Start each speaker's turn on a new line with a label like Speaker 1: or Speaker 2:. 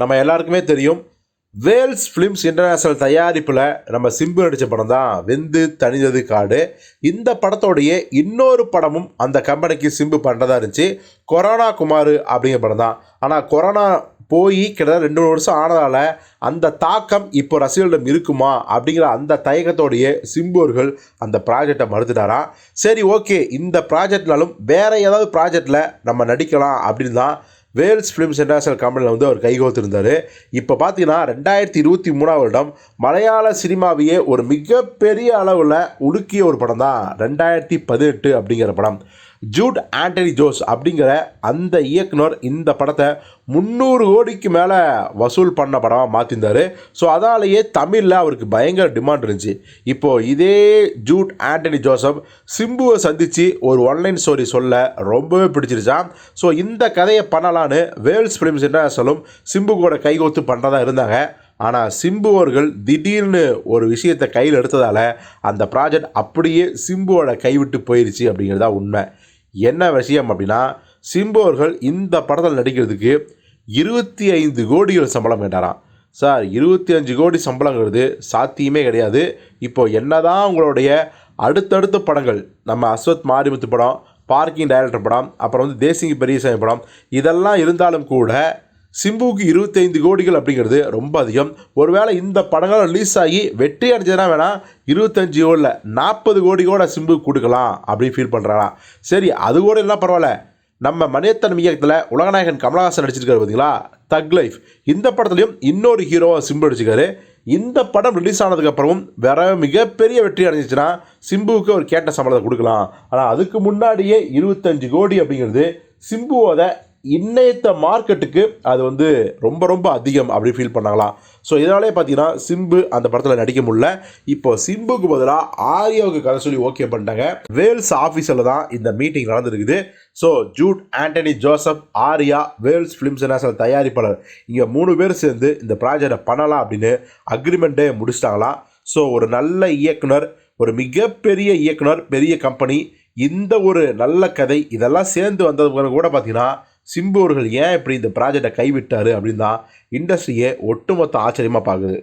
Speaker 1: நம்ம எல்லாருக்குமே தெரியும். வேல்ஸ் ஃபிலிம்ஸ் இன்டர்நேஷ்னல் தயாரிப்பில் நம்ம சிம்பு நடித்த படம் தான். வெந்து தனிதது காடு. இந்த படத்தோடைய இன்னொரு படமும் அந்த கம்பெனிக்கு சிம்பு பண்ணுறதா இருந்துச்சு. கொரோனா குமார் அப்படிங்கிற படம் தான். ஆனால் கொரோனா போய் கிட்டத்தட்ட ரெண்டு மூணு வருஷம் ஆனதால் அந்த தாக்கம் இப்போ ரசிகர்களிடம் இருக்குமா அப்படிங்கிற அந்த தயக்கத்தோடைய சிம்புவர்கள் அந்த ப்ராஜெக்டை மறுத்துட்டாராம் சரி ஓகே. இந்த ப்ராஜெக்ட்னாலும் வேறு ஏதாவது ப்ராஜெக்டில் நம்ம நடிக்கலாம் அப்படின்னு தான் வேல்ஸ் ஃபிலிம்ஸ் இன்டர்நேஷனல் கம்பெனியில் வந்து அவர் கைகோத்திருந்தார். இப்போ பார்த்தீங்கன்னா ரெண்டாயிரத்தி இருபத்தி மூணாம் வருடம் மலையாள சினிமாவையே ஒரு மிகப்பெரிய அளவில் உலுக்கிய ஒரு படம் தான் ரெண்டாயிரத்தி பதினெட்டு அப்படிங்கிற படம். ஜூட் ஆண்டனி ஜோஸ் அப்படிங்கிற அந்த இயக்குனர் இந்த படத்தை முந்நூறு கோடிக்கு மேலே வசூல் பண்ண படமாக மாற்றிருந்தார் ஸோ அதாலேயே தமிழில் அவருக்கு பயங்கர டிமாண்ட் இருந்துச்சு. இப்போது இதே ஜூட் ஆண்டனி ஜோசப் சிம்புவை சந்தித்து ஒரு ஒன்லைன் ஸ்டோரி சொல்ல ரொம்பவே பிடிச்சிருச்சான் ஸோ இந்த கதையை பண்ணலான்னு வேல்ஸ் ஃபிலிம்ஸ் இன்டர்நேஷனலும் சிம்பு கூட கைகோத்து பண்ணுறதா இருந்தாங்க. ஆனால் சிம்பு அவர்கள் திடீர்னு ஒரு விஷயத்தை கையில் எடுத்ததால் அந்த ப்ராஜெக்ட் அப்படியே சிம்புவோட கைவிட்டு போயிடுச்சு அப்படிங்கிறது தான் உண்மை. என்ன விஷயம் அப்படின்னா சிம்பு அவர்கள் இந்த படத்தில் நடிக்கிறதுக்கு இருபத்தி ஐந்து கோடிகள் சம்பளம் கேட்டாராம். சார் இருபத்தி அஞ்சு கோடி சம்பளங்கிறது சாத்தியமே கிடையாது. இப்போ என்னதான் உங்களுடைய அடுத்தடுத்த படங்கள் நம்ம அஸ்வத் மாரிமுத்து படம் பார்க்கிங் டைரக்டர் படம் அப்புறம் வந்து தேசிங்கி பெரியசாமி படம் இதெல்லாம் இருந்தாலும் கூட சிம்புவுக்கு இருபத்தைந்து கோடிகள் அப்படிங்கிறது ரொம்ப அதிகம். ஒருவேளை இந்த படங்கள் ரிலீஸ் ஆகி வெற்றி அடைஞ்சதுனா வேணால் இருபத்தஞ்சி கோடியில் நாற்பது கோடி கூட சிம்புக்கு கொடுக்கலாம் அப்படின்னு ஃபீல் பண்ணுறாராம் சரி அது கூட இல்லை பரவாயில்ல. நம்ம மணியத்தன் இயக்கத்தில் உலகநாயகன் கமலஹாசன் நடிச்சிருக்காரு பார்த்தீங்களா? தக் லைஃப் இந்த படத்துலையும் இன்னொரு ஹீரோவை சிம்பு நடிச்சிருக்காரு. இந்த படம் ரிலீஸ் ஆனதுக்கப்புறமும் வேற மிகப்பெரிய வெற்றி அடைஞ்சிச்சுன்னா சிம்புவுக்கு ஒரு கேட்ட சம்பளத்தை கொடுக்கலாம். ஆனால் அதுக்கு முன்னாடியே இருபத்தஞ்சு கோடி அப்படிங்கிறது சிம்புவோட இன்னைத்த மார்க்கெட்டுக்கு அது வந்து ரொம்ப ரொம்ப அதிகம் அப்படி ஃபீல் பண்ணாங்களாம் ஸோ இதனாலே பார்த்தீங்கன்னா சிம்பு அந்த படத்தில் நடிக்க முடியல. இப்போ சிம்புக்கு பதிலாக ஆரியாவுக்கு கதை சொல்லி ஓகே பண்ணிட்டாங்க. வேல்ஸ் ஆஃபீஸில் தான் இந்த மீட்டிங் நடந்திருக்குது. So Jude Antony Joseph Arya Vels films national தயாரிப்பாளர் இங்கே மூணு பேர் சேர்ந்து இந்த ப்ராஜெக்டை பண்ணலாம் அப்படின்னு அக்ரிமெண்ட்டே முடிச்சிட்டாங்களாம் ஸோ ஒரு நல்ல இயக்குனர் ஒரு மிகப்பெரிய இயக்குனர் பெரிய கம்பெனி இந்த ஒரு நல்ல கதை இதெல்லாம் சேர்ந்து வந்தது கூட பார்த்தீங்கன்னா சிம்பு அவர்கள் ஏன் இப்படி இந்த ப்ராஜெக்டை கைவிட்டார் அப்படின்னு தான் இண்டஸ்ட்ரியே ஒட்டுமொத்த ஆச்சரியமாக பார்க்குது.